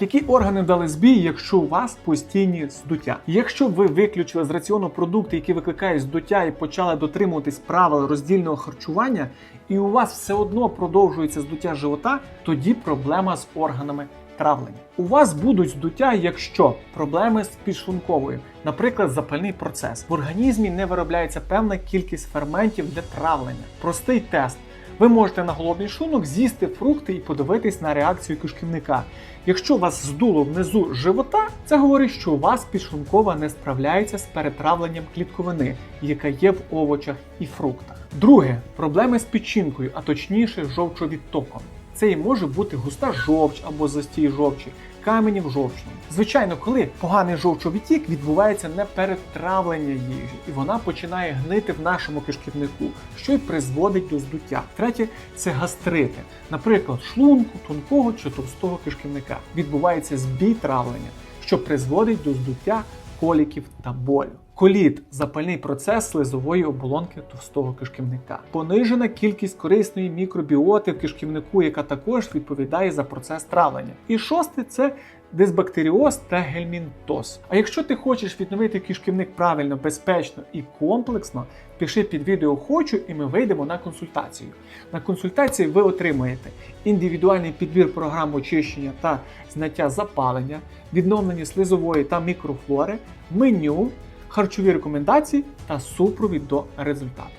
Які органи дали збій, якщо у вас постійні здуття? Якщо ви виключили з раціону продукти, які викликають здуття, і почали дотримуватись правил роздільного харчування, і у вас все одно продовжується здуття живота, тоді проблема з органами травлення. У вас будуть здуття, якщо проблеми з підшлунковою, наприклад, запальний процес. В організмі не виробляється певна кількість ферментів для травлення. Простий тест. Ви можете на голодний шлунок з'їсти фрукти і подивитись на реакцію кишківника. Якщо вас здуло внизу живота, це говорить, що у вас підшлункова не справляється з перетравленням клітковини, яка є в овочах і фруктах. Друге проблеми з печінкою, а точніше жовчовідтоком. Це і може бути густа жовч або застій жовчі, камені в жовчному. Звичайно, коли поганий жовчовідтік відбувається не перетравлення їжі, і вона починає гнити в нашому кишківнику, що й призводить до здуття. Третє це гастрити, наприклад, шлунку, тонкого чи товстого кишківника. Відбувається збій травлення, що призводить до здуття, коліків та болю. Коліт запальний процес слизової оболонки товстого кишківника, понижена кількість корисної мікробіоти в кишківнику, яка також відповідає за процес травлення. І шосте це дисбактеріоз та гельмінтоз. А якщо ти хочеш відновити кишківник правильно, безпечно і комплексно, пиши під відео хочу, і ми вийдемо на консультацію. На консультації ви отримаєте індивідуальний підбір програм очищення та зняття запалення, відновлення слизової та мікрофлори, меню харчові рекомендації та супровід до результату.